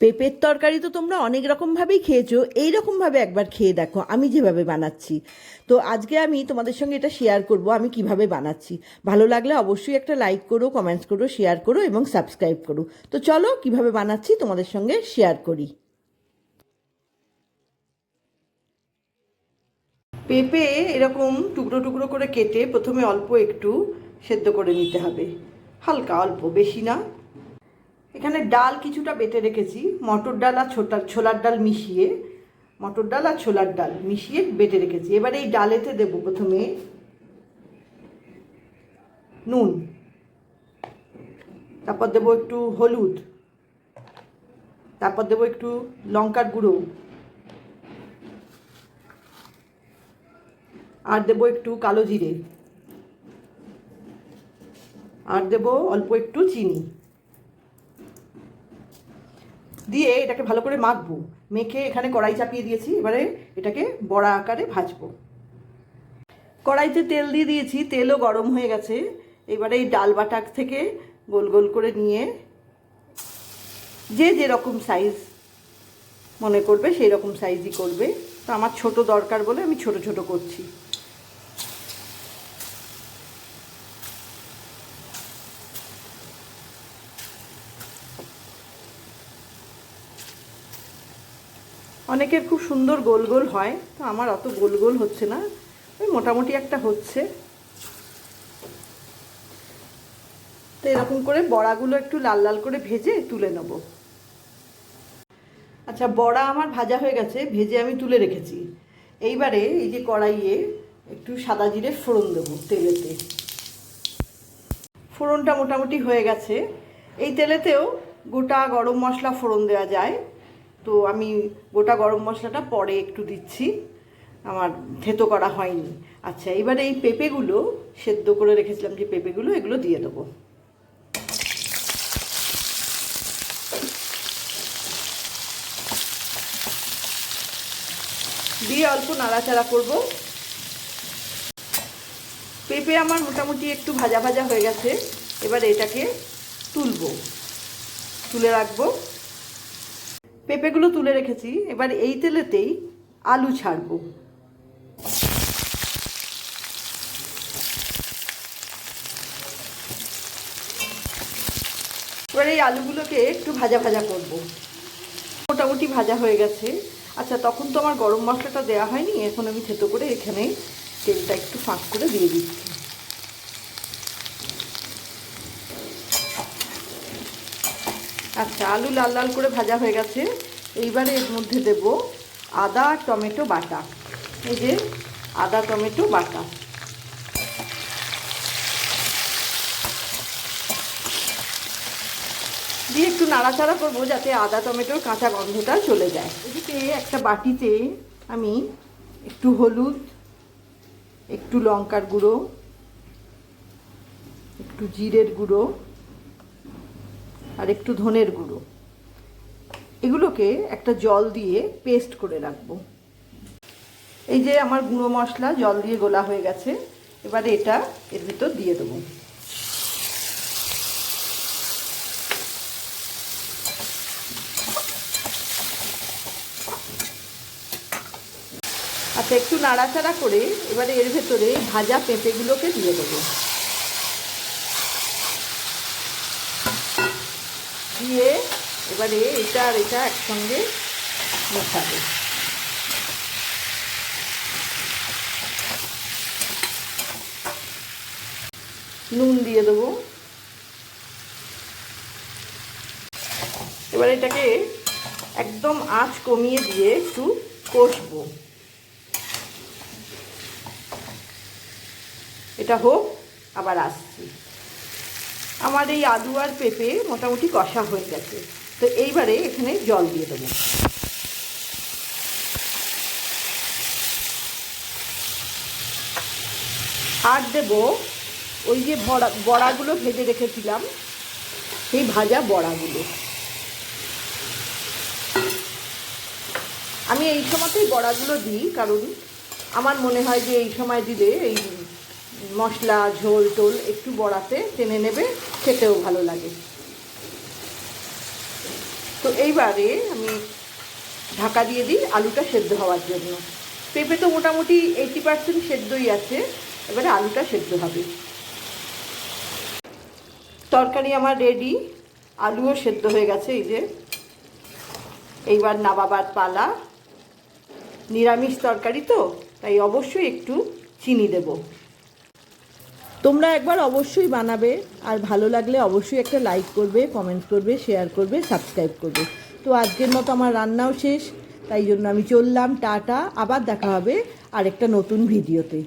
পেঁপের তরকারি তো তোমরা অনেক রকমভাবেই খেয়েছো এই রকমভাবে একবার খেয়ে দেখো, আমি যেভাবে বানাচ্ছি। তো আজকে আমি তোমাদের সঙ্গে এটা শেয়ার করব, আমি কীভাবে বানাচ্ছি। ভালো লাগলে অবশ্যই একটা লাইক করো কমেন্টস করো শেয়ার করো এবং সাবস্ক্রাইব করো। তো চলো কীভাবে বানাচ্ছি তোমাদের সঙ্গে শেয়ার করি। পেঁপে এরকম টুকরো টুকরো করে কেটে প্রথমে অল্প একটু সেদ্ধ করে নিতে হবে। হালকা অল্প, বেশি না। এখানে ডাল কিছুটা বেটে রেখেছি, মটর ডাল আর ছোটা, ছোলার ডাল মিশিয়ে, মটর ডাল আর ছোলার ডাল মিশিয়ে বেটে রেখেছি। এবার এই ডালেতে দেবো প্রথমে নুন, তারপর দেবো একটু হলুদ, তারপর দেবো একটু লঙ্কার গুঁড়ো, আর দেবো একটু কালো জিরে, আর দেবো অল্প একটু চিনি। দিয়ে এটাকে ভালো করে মাখবো। মেখে এখানে কড়াই চাপিয়ে দিয়েছি, এবারে এটাকে বড়া আকারে ভাজবো। কড়াইতে তেল দিয়ে দিয়েছি, তেলও গরম হয়ে গেছে। এবারে এই ডাল বাটাক থেকে গোল গোল করে নিয়ে যে যেরকম সাইজ মনে করবে সেই রকম সাইজই করবে। তো আমার ছোট দরকার বলে আমি ছোট ছোট করছি। অনেকের খুব সুন্দর গোল গোল হয়, তো আমার অত গোল গোল হচ্ছে না, ওই মোটামুটি একটা হচ্ছে। তো এরকম করে বড়াগুলো একটু লাল লাল করে ভেজে তুলে নেব। আচ্ছা বড়া আমার ভাজা হয়ে গেছে, ভেজে আমি তুলে রেখেছি। এইবারে এই যে কড়াইয়ে একটু সাদা জিরে ফোড়ন দেবো তেলেতে। ফোড়নটা মোটামুটি হয়ে গেছে। এই তেলেতেও গোটা গরম মশলা ফোড়ন দেওয়া যায়। তো আমি গোটা গরম মশলাটা পরে একটু দিচ্ছি। আমার থেতো করা হয়নি। আচ্ছা এবারে এই পেঁপেগুলো সেদ্ধ করে রেখেছিলাম যে পেঁপেগুলো, এগুলো দিয়ে দেবো। দিয়ে অল্প নাড়াচাড়া করব। পেঁপে আমার মোটামুটি একটু ভাজা ভাজা হয়ে গেছে। এবার এটাকে তুলবো। তুলে রাখব। পেঁপেগুলো তুলে রেখেছি, এবার এই তেলেতেই আলু ছাড়বো। এবার এই আলুগুলোকে একটু ভাজা ভাজা করব। মোটামুটি ভাজা হয়ে গেছে। আচ্ছা তখন তো আমার গরম মশলাটা দেওয়া হয়নি, এখন আমি থেতো করে এখানে তেলটা একটু ফাঁক করে দিয়ে দিচ্ছি। আচ্ছা আলু লাল লাল করে ভাজা হয়ে গেছে। এইবারে এর মধ্যে দেব আদা, টমেটো, বাটা। এই যে আদা, টমেটো, বাটা। দিয়ে একটু নাড়াচাড়া করব যাতে আদা, টমেটোর কাঁচা গন্ধটা চলে যায়। এদিকে একটা বাটিতে আমি একটু হলুদ, একটু লঙ্কার গুঁড়ো, একটু জিরের গুঁড়ো আর একটু ধনের গুঁড়ো। এগুলোকে একটা জল দিয়ে পেস্ট করে রাখব। এই যে আমার গুঁড়ো মশলা, জল দিয়ে গোলা হয়ে গেছে, এবারে এটা এর ভিতর দিয়ে দেবো। আচ্ছা একটু নাড়াচাড়া করে এবারে এর ভেতরে ভাজা পেঁপেগুলোকে দিয়ে দেবো। দিয়ে এবারে এটা আর এটা একসঙ্গে মেশাবে। নুন দিয়ে দেবো। এবার এটাকে একদম আঁচ কমিয়ে দিয়ে একটু কষবো। এটা হোক, আবার আসছি। আমার এই আলু আর পেঁপে মোটামুটি কষা হয়ে গেছে। তো এইবারে এখানে জল দিয়ে দেবো। আর দেব ওই যে বড়া, বড়াগুলো ভেজে রেখেছিলাম, সেই ভাজা বড়াগুলো। আমি এই সময়তেই বড়াগুলো দিই, কারণ আমার মনে হয় যে এই সময় দিলে এই মশলা, ঝোল, টোল একটু বড়াতে টেনে নেবে, খেতেও ভালো লাগে। তো এইবারে আমি ঢাকা দিয়ে দিই আলুটা সেদ্ধ হওয়ার জন্য। পেঁপে তো মোটামুটি এইটি পার্সেন্ট সেদ্ধই আছে, এবারে আলুটা সেদ্ধ হবে। তরকারি আমার রেডি আলুও সেদ্ধ হয়ে গেছে এই যে। এইবার নাবাবার পালা। নিরামিষ তরকারি তো, তাই অবশ্যই একটু চিনি দেব। তোমরা একবার অবশ্যই বানাবে, আর ভালো লাগলে অবশ্যই একটা লাইক করবে কমেন্ট করবে শেয়ার করবে সাবস্ক্রাইব করবে। তো আজকের মতো আমার রান্নাও শেষ, তাই জন্য আমি চললাম, টাটা, আবার দেখা হবে আরেকটা নতুন ভিডিওতে